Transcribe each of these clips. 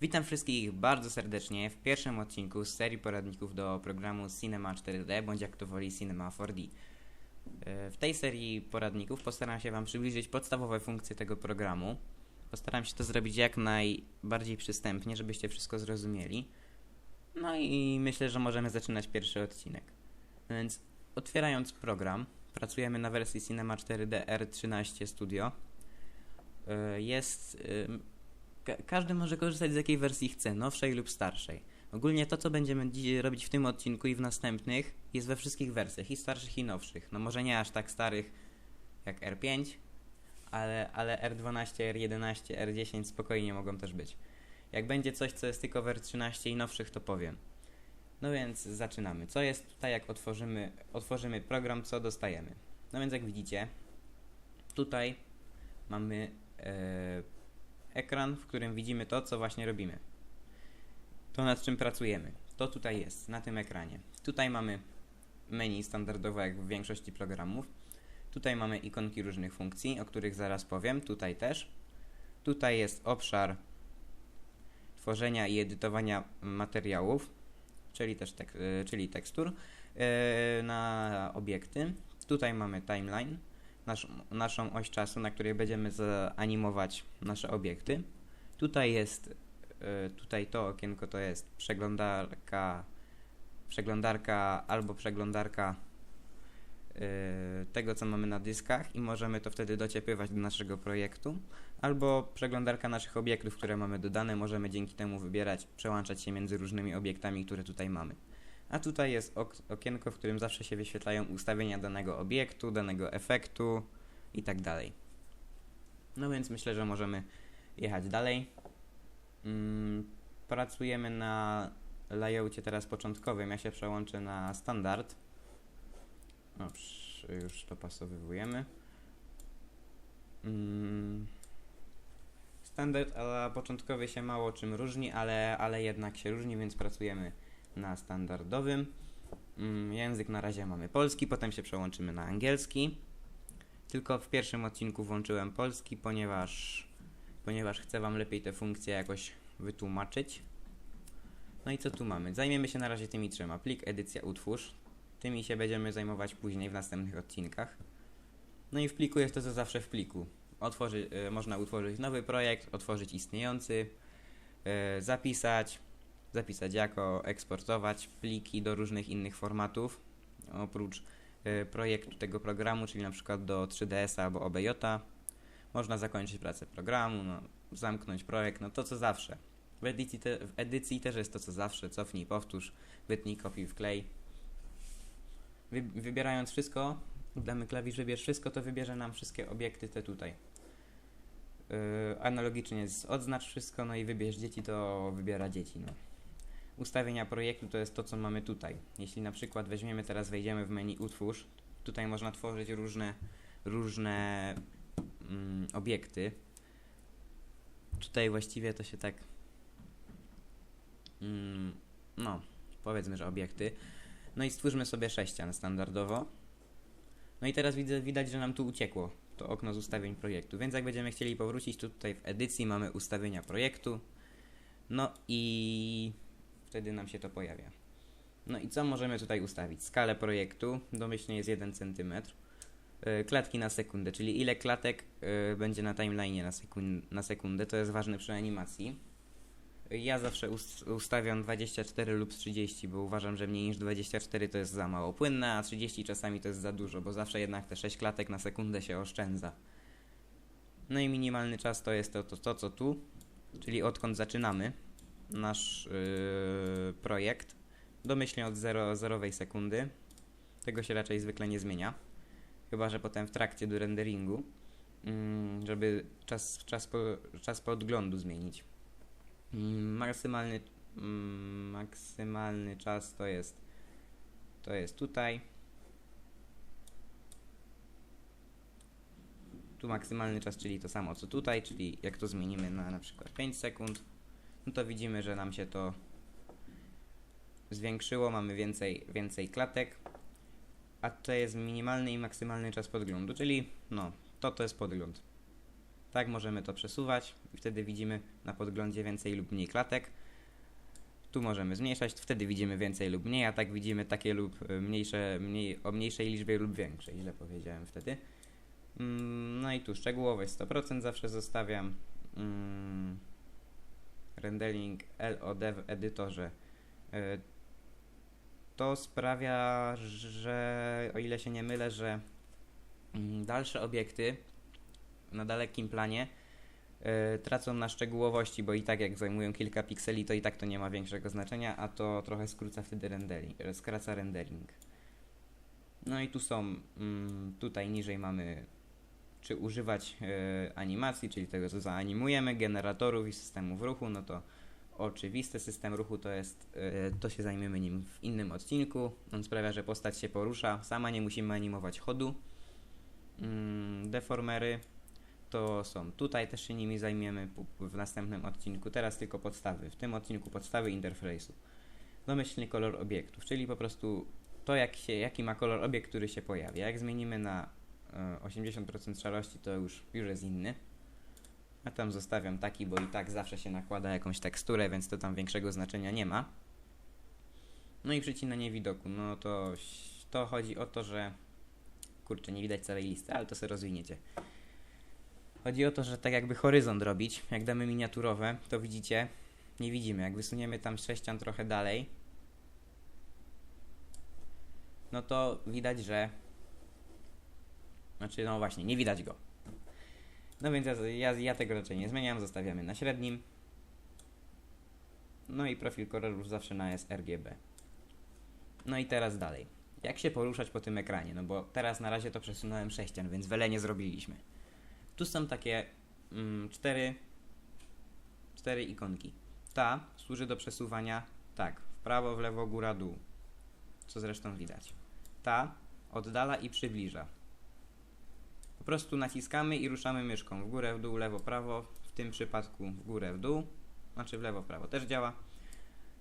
Witam wszystkich bardzo serdecznie w pierwszym odcinku z serii poradników do programu Cinema 4D, bądź jak to woli Cinema 4D. E, W tej serii poradników postaram się Wam przybliżyć podstawowe funkcje tego programu. Postaram się to zrobić jak najbardziej przystępnie, żebyście wszystko zrozumieli. No i myślę, że możemy zaczynać pierwszy odcinek. Więc otwierając program, pracujemy na wersji Cinema 4D R13 Studio. E, Jest Ka- każdy może korzystać z jakiej wersji chce, nowszej lub starszej. Ogólnie to, co będziemy robić w tym odcinku i w następnych, jest we wszystkich wersjach, i starszych, i nowszych. No może nie aż tak starych jak R5, ale, ale R12, R11, R10 spokojnie mogą też być. Jak będzie coś, co jest tylko w R13 i nowszych, to powiem. No więc zaczynamy. Co jest tutaj, jak otworzymy, otworzymy program, co dostajemy? No więc jak widzicie, tutaj mamy e, ekran, w którym widzimy to, co właśnie robimy. To, nad czym pracujemy. To tutaj jest, na tym ekranie. Tutaj mamy menu standardowe, jak w większości programów. Tutaj mamy ikonki różnych funkcji, o których zaraz powiem. Tutaj też. Tutaj jest obszar tworzenia i edytowania materiałów, czyli też tek- y, czyli tekstur y, na obiekty. Tutaj mamy timeline, nasz, naszą oś czasu, na której będziemy zanimować nasze obiekty. Tutaj jest, y, tutaj to okienko to jest przeglądarka, przeglądarka albo przeglądarka y, tego, co mamy na dyskach i możemy to wtedy dociepywać do naszego projektu, albo przeglądarka naszych obiektów, które mamy dodane, możemy dzięki temu wybierać, przełączać się między różnymi obiektami, które tutaj mamy. A tutaj jest ok- okienko, w którym zawsze się wyświetlają ustawienia danego obiektu, danego efektu i tak dalej. No więc myślę, że możemy jechać dalej. Mm, pracujemy na layoutie teraz początkowym. Ja się przełączę na standard. No, już dopasowywujemy. Mm, standard, ale początkowy się mało czym różni, ale, ale jednak się różni, więc pracujemy na standardowym. Mm, Język na razie mamy polski, potem się przełączymy na angielski. Tylko w pierwszym odcinku włączyłem polski, ponieważ, ponieważ chcę Wam lepiej te funkcje jakoś wytłumaczyć. No i co tu mamy? Zajmiemy się na razie tymi trzema. Plik, edycja, utwórz. Tymi się będziemy zajmować później w następnych odcinkach. No i w pliku jest to co zawsze w pliku. Otworzy, y, można utworzyć nowy projekt, otworzyć istniejący, y, zapisać, zapisać jako, eksportować pliki do różnych innych formatów, oprócz y, projektu tego programu, czyli na przykład do 3ds albo OBJ. Można zakończyć pracę programu, no, zamknąć projekt, no to co zawsze. W edycji, te, w edycji też jest to co zawsze, cofnij, powtórz, wytnij, kopiuj, wklej. Wy, wybierając wszystko, damy klawisz wybierz wszystko, to wybierze nam wszystkie obiekty te tutaj. Yy, analogicznie jest odznacz wszystko, no i wybierz dzieci, to wybiera dzieci. No. Ustawienia projektu to jest to, co mamy tutaj. Jeśli na przykład weźmiemy teraz, wejdziemy w menu utwórz, tutaj można tworzyć różne, różne mm, obiekty. Tutaj właściwie to się tak, mm, no, powiedzmy, że obiekty. No i stwórzmy sobie sześcian standardowo. No i teraz widzę, widać, że nam tu uciekło to okno z ustawień projektu, więc jak będziemy chcieli powrócić, to tutaj w edycji mamy ustawienia projektu. No i wtedy nam się to pojawia. No i co możemy tutaj ustawić? Skalę projektu, domyślnie jest 1 cm. Yy, Klatki na sekundę, czyli ile klatek yy, będzie na timeline na, na sekundę, to jest ważne przy animacji. Ja zawsze ust- ustawiam 24 lub 30, bo uważam, że mniej niż 24 to jest za mało płynne, a 30 czasami to jest za dużo, bo zawsze jednak te 6 klatek na sekundę się oszczędza. No i minimalny czas to jest to, to, to co tu, czyli odkąd zaczynamy nasz yy, projekt, domyślnie od 0, zerowej sekundy. Tego się raczej zwykle nie zmienia, chyba że potem w trakcie do renderingu, mm, żeby czas, czas, po, czas podglądu zmienić. Mm, Maksymalny, mm, maksymalny czas to jest to jest tutaj. Tu maksymalny czas, czyli to samo co tutaj, czyli jak to zmienimy na na przykład 5 sekund, no to widzimy, że nam się to zwiększyło, mamy więcej, więcej klatek, a to jest minimalny i maksymalny czas podglądu, czyli no, to to jest podgląd. Tak możemy to przesuwać i wtedy widzimy na podglądzie więcej lub mniej klatek. Tu możemy zmniejszać, wtedy widzimy więcej lub mniej, a tak widzimy takie lub y, mniejsze, mniej, o mniejszej liczbie lub większej, źle powiedziałem wtedy. Mm, No i tu szczegółowość 100% zawsze zostawiam. Mm, Rendering LOD w edytorze. Y, To sprawia, że o ile się nie mylę, że mm, dalsze obiekty na dalekim planie y, tracą na szczegółowości, bo i tak jak zajmują kilka pikseli, to i tak to nie ma większego znaczenia, a to trochę skróca wtedy rendering, skraca rendering. No i tu są, mm, tutaj niżej mamy czy używać y, animacji, czyli tego co zaanimujemy, generatorów i systemów ruchu, no to oczywiste, system ruchu to jest, y, to się zajmiemy nim w innym odcinku. On sprawia, że postać się porusza, sama nie musimy animować chodu. Mm, deformery to są tutaj, też się nimi zajmiemy w następnym odcinku. Teraz tylko podstawy. W tym odcinku podstawy interfejsu. Domyślny kolor obiektów, czyli po prostu to, jak się, jaki ma kolor obiekt, który się pojawia. Jak zmienimy na 80% szarości, to już, już jest inny. A tam zostawiam taki, bo i tak zawsze się nakłada jakąś teksturę, więc to tam większego znaczenia nie ma. No i przycinanie widoku. No to, to chodzi o to, że kurczę, nie widać całej listy, ale to sobie rozwiniecie. Chodzi o to, że tak jakby horyzont robić, jak damy miniaturowe, to widzicie, nie widzimy. Jak wysuniemy tam sześcian trochę dalej, no to widać, że znaczy, no właśnie, nie widać go. No więc ja, ja, ja tego raczej nie zmieniam, zostawiamy na średnim. No i profil kolorów zawsze na sRGB. No i teraz dalej. Jak się poruszać po tym ekranie? No bo teraz na razie to przesunąłem sześcian, więc wiele nie zrobiliśmy. Tu są takie mm, cztery, cztery ikonki. Ta służy do przesuwania tak, w prawo, w lewo, góra, dół. Co zresztą widać. Ta oddala i przybliża. Prostu naciskamy i ruszamy myszką w górę, w dół, lewo, prawo. W tym przypadku w górę, w dół. Znaczy w lewo, w prawo też działa.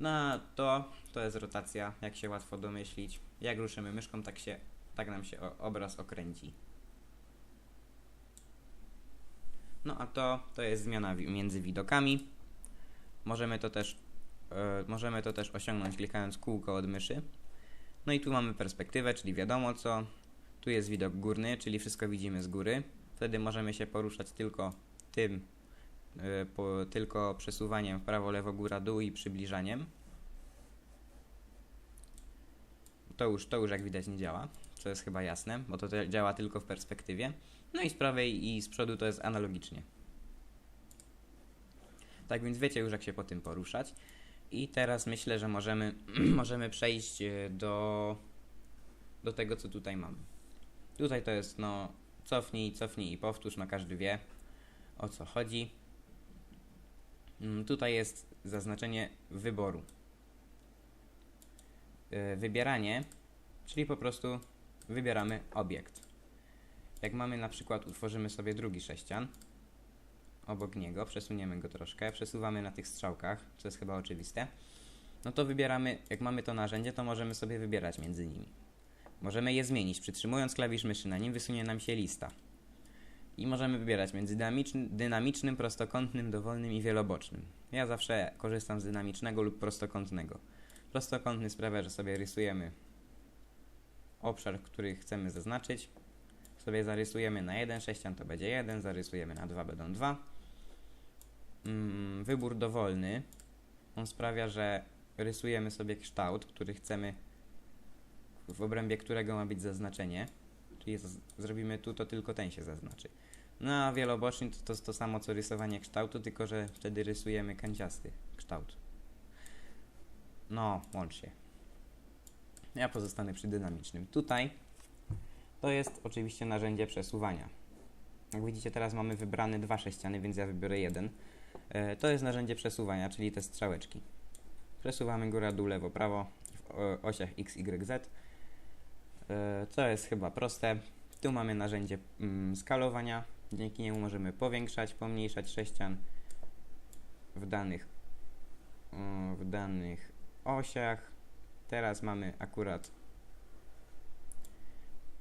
No a to, to jest rotacja, jak się łatwo domyślić. Jak ruszymy myszką, tak, się, tak nam się obraz okręci. No a to, to jest zmiana między widokami. Możemy to też, e, możemy to też osiągnąć klikając kółko od myszy. No i tu mamy perspektywę, czyli wiadomo co. Tu jest widok górny, czyli wszystko widzimy z góry. Wtedy możemy się poruszać tylko tym, e, po, tylko przesuwaniem w prawo, lewo, góra, dół i przybliżaniem. To już, to już jak widać nie działa, co jest chyba jasne, bo to działa tylko w perspektywie. No i z prawej i z przodu to jest analogicznie. Tak więc wiecie już jak się po tym poruszać. I teraz myślę, że możemy, możemy przejść e, do, do tego, co tutaj mamy. Tutaj to jest no cofnij, cofnij i powtórz, no każdy wie o co chodzi. Mm, Tutaj jest zaznaczenie wyboru. E, Wybieranie, czyli po prostu wybieramy obiekt. Jak mamy na przykład, utworzymy sobie drugi sześcian, obok niego, przesuniemy go troszkę, przesuwamy na tych strzałkach, co jest chyba oczywiste, no to wybieramy, jak mamy to narzędzie, to możemy sobie wybierać między nimi. Możemy je zmienić, przytrzymując klawisz myszy na nim wysunie nam się lista. I możemy wybierać między dynamiczny, dynamicznym, prostokątnym, dowolnym i wielobocznym. Ja zawsze korzystam z dynamicznego lub prostokątnego. Prostokątny sprawia, że sobie rysujemy obszar, który chcemy zaznaczyć. Sobie zarysujemy na jeden sześcian, to będzie jeden, zarysujemy na dwa, będą dwa. Mm, wybór dowolny. On sprawia, że rysujemy sobie kształt, który chcemy, w obrębie którego ma być zaznaczenie. Czyli zrobimy tu, to tylko ten się zaznaczy. No a wieloboczny to, to to samo co rysowanie kształtu, tylko że wtedy rysujemy kanciasty kształt. No, łącz się. Ja pozostanę przy dynamicznym. Tutaj to jest oczywiście narzędzie przesuwania. Jak widzicie, teraz mamy wybrane dwa sześciany, więc ja wybiorę jeden. E, To jest narzędzie przesuwania, czyli te strzałeczki. Przesuwamy góra, dół, lewo, prawo w osiach x, y, z. E, To jest chyba proste. Tu mamy narzędzie mm, skalowania. Dzięki niemu możemy powiększać, pomniejszać sześcian w danych, w danych osiach. Teraz mamy akurat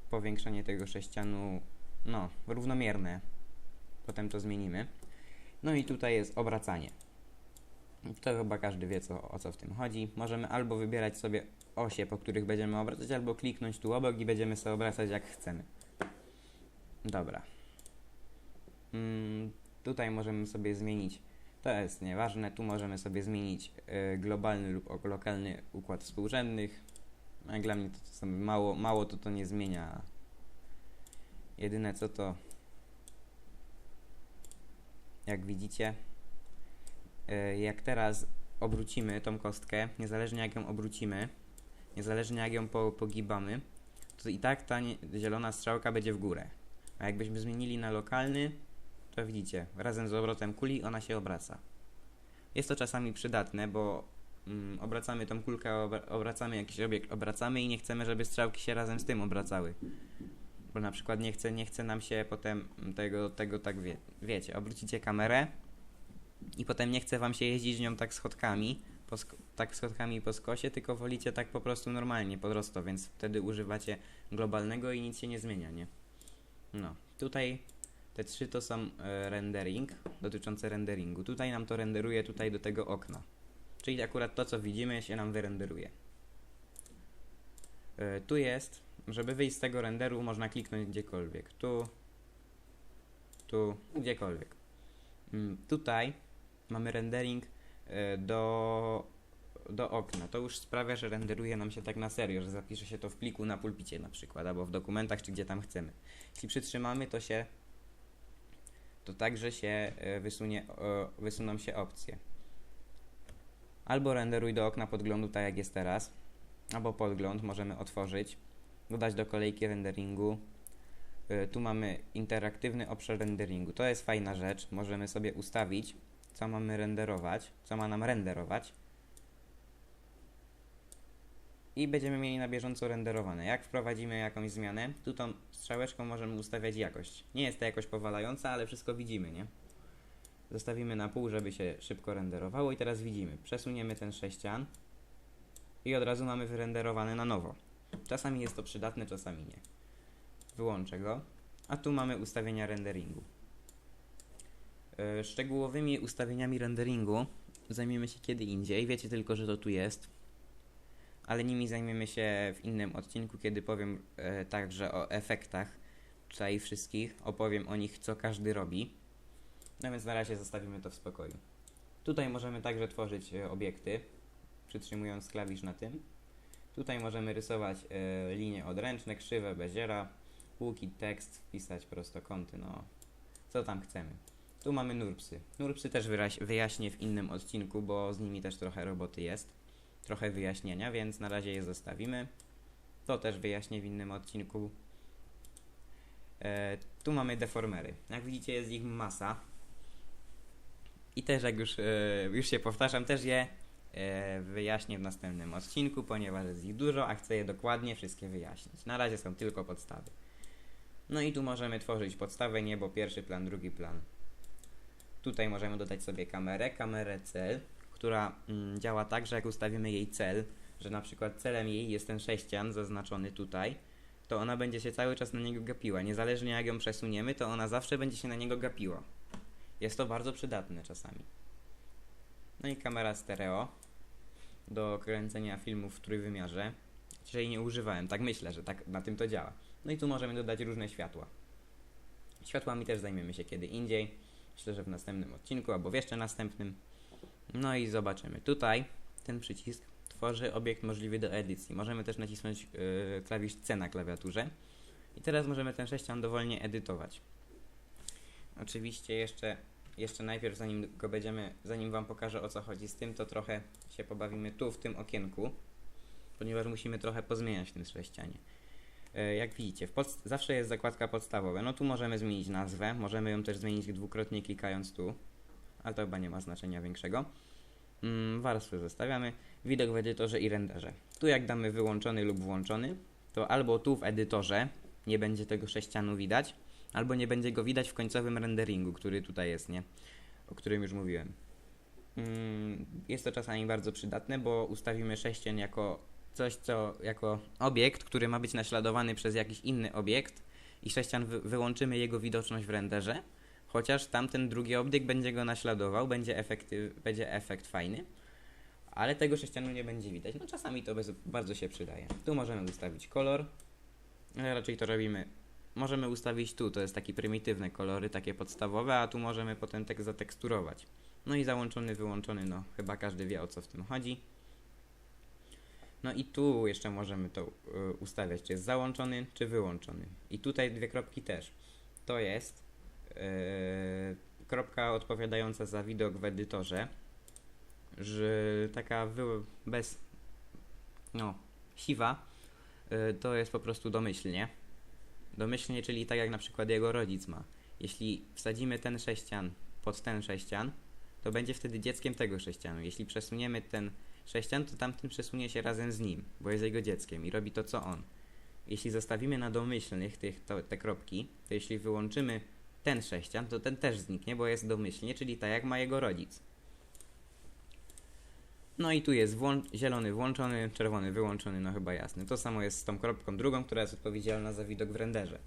powiększanie tego sześcianu, no, równomierne. Potem to zmienimy. No i tutaj jest obracanie. To chyba każdy wie co, o co w tym chodzi. Możemy albo wybierać sobie osie, po których będziemy obracać, albo kliknąć tu obok i będziemy sobie obracać jak chcemy. Dobra. Mm, tutaj możemy sobie zmienić, to jest nieważne, tu możemy sobie zmienić y, globalny lub ok- lokalny układ współrzędnych. No, Jak dla mnie to, to mało, mało to to nie zmienia. Jedyne co to, jak widzicie, y, jak teraz obrócimy tą kostkę, niezależnie jak ją obrócimy, niezależnie jak ją po, pogibamy, to i tak ta nie, zielona strzałka będzie w górę. A jakbyśmy zmienili na lokalny, to widzicie, razem z obrotem kuli ona się obraca. Jest to czasami przydatne, bo mm, obracamy tą kulkę, obra- obracamy jakiś obiekt, obracamy i nie chcemy, żeby strzałki się razem z tym obracały. Bo na przykład nie chce, nie chce nam się potem tego, tego tak wie, wiecie, obrócicie kamerę i potem nie chce wam się jeździć nią tak schodkami, po tak schodkami po skosie, tylko wolicie tak po prostu normalnie, prosto, więc wtedy używacie globalnego i nic się nie zmienia, nie? No, tutaj te trzy to są e, rendering, dotyczące renderingu. Tutaj nam to renderuje tutaj do tego okna. Czyli akurat to, co widzimy, się nam wyrenderuje. E, tu jest, żeby wyjść z tego renderu, można kliknąć gdziekolwiek. Tu, tu, gdziekolwiek. Mm, tutaj mamy rendering do, do okna. To już sprawia, że renderuje nam się tak na serio, że zapisze się to w pliku na pulpicie na przykład, albo w dokumentach, czy gdzie tam chcemy. Jeśli przytrzymamy, to się to także się e, wysunie, wysuną się opcje. Albo renderuj do okna podglądu tak jak jest teraz, albo podgląd możemy otworzyć, dodać do kolejki renderingu. E, Tu mamy interaktywny obszar renderingu. To jest fajna rzecz. Możemy sobie ustawić, co mamy renderować, co ma nam renderować. I będziemy mieli na bieżąco renderowane. Jak wprowadzimy jakąś zmianę, tu tą strzałeczką możemy ustawiać jakość. Nie jest to jakość powalająca, ale wszystko widzimy, nie? Zostawimy na pół, żeby się szybko renderowało i teraz widzimy. Przesuniemy ten sześcian i od razu mamy wyrenderowane na nowo. Czasami jest to przydatne, czasami nie. Wyłączę go. A tu mamy ustawienia renderingu. Yy, Szczegółowymi ustawieniami renderingu zajmiemy się kiedy indziej. Wiecie tylko, że to tu jest ale nimi zajmiemy się w innym odcinku, kiedy powiem e, także o efektach tutaj wszystkich, opowiem o nich, co każdy robi. No więc na razie zostawimy to w spokoju. Tutaj możemy także tworzyć e, obiekty, przytrzymując klawisz na tym. Tutaj możemy rysować e, linie odręczne, krzywe, beziera, łuki, tekst, wpisać prostokąty, no co tam chcemy. Tu mamy nurpsy. Nurpsy też wyjaśnię w innym odcinku, bo z nimi też trochę roboty jest trochę wyjaśnienia, więc na razie je zostawimy. To też wyjaśnię w innym odcinku. E, tu mamy deformery. Jak widzicie jest ich masa. I też jak już, e, już się powtarzam, też je e, wyjaśnię w następnym odcinku, ponieważ jest ich dużo, a chcę je dokładnie wszystkie wyjaśnić. Na razie są tylko podstawy. No i tu możemy tworzyć podstawę niebo, pierwszy plan, drugi plan. Tutaj możemy dodać sobie kamerę, kamerę cel, która mm, działa tak, że jak ustawimy jej cel, że na przykład celem jej jest ten sześcian zaznaczony tutaj, to ona będzie się cały czas na niego gapiła. Niezależnie jak ją przesuniemy, to ona zawsze będzie się na niego gapiła. Jest to bardzo przydatne czasami. No i kamera stereo do kręcenia filmów w trójwymiarze. Dzisiaj nie używałem, tak myślę, że tak na tym to działa. No i tu możemy dodać różne światła. Światłami też zajmiemy się kiedy indziej. Myślę, że w następnym odcinku albo w jeszcze następnym. No i zobaczymy. Tutaj ten przycisk tworzy obiekt możliwy do edycji. Możemy też nacisnąć yy, klawisz C na klawiaturze. I teraz możemy ten sześcian dowolnie edytować. Oczywiście jeszcze, jeszcze najpierw, zanim go będziemy, zanim Wam pokażę o co chodzi z tym, to trochę się pobawimy tu w tym okienku, ponieważ musimy trochę pozmieniać w tym sześcianie. E, Jak widzicie, zawsze jest zakładka podstawowa. No tu możemy zmienić nazwę, możemy ją też zmienić dwukrotnie klikając tu, ale to chyba nie ma znaczenia większego. Mm, warstwy zostawiamy, widok w edytorze i renderze. Tu jak damy wyłączony lub włączony, to albo tu w edytorze nie będzie tego sześcianu widać, albo nie będzie go widać w końcowym renderingu, który tutaj jest, nie? O którym już mówiłem. Mm, Jest to czasami bardzo przydatne, bo ustawimy sześcian jako coś, co jako obiekt, który ma być naśladowany przez jakiś inny obiekt i sześcian wy wyłączymy jego widoczność w renderze, chociaż tamten drugi obiekt będzie go naśladował, będzie, będzie efekt fajny, ale tego sześcianu nie będzie widać. No czasami to bez, bardzo się przydaje. Tu możemy ustawić kolor, ale raczej to robimy. Możemy ustawić tu, to jest takie prymitywne kolory, takie podstawowe, a tu możemy potem tekst zateksturować. No i załączony, wyłączony, no chyba każdy wie o co w tym chodzi. No i tu jeszcze możemy to y, ustawiać, czy jest załączony, czy wyłączony. I tutaj dwie kropki też. To jest yy, kropka odpowiadająca za widok w edytorze, że taka wy, bez, no, siwa, y, to jest po prostu domyślnie. Domyślnie, czyli tak jak na przykład jego rodzic ma. Jeśli wsadzimy ten sześcian pod ten sześcian, to będzie wtedy dzieckiem tego sześcianu. Jeśli przesuniemy ten sześcian, to tamten przesunie się razem z nim, bo jest jego dzieckiem i robi to, co on. Jeśli zostawimy na domyślnych tych, to, te kropki, to jeśli wyłączymy ten sześcian, to ten też zniknie, bo jest domyślnie, czyli tak jak ma jego rodzic. No i tu jest włą- zielony włączony, czerwony wyłączony, no chyba jasny. To samo jest z tą kropką drugą, która jest odpowiedzialna za widok w renderze.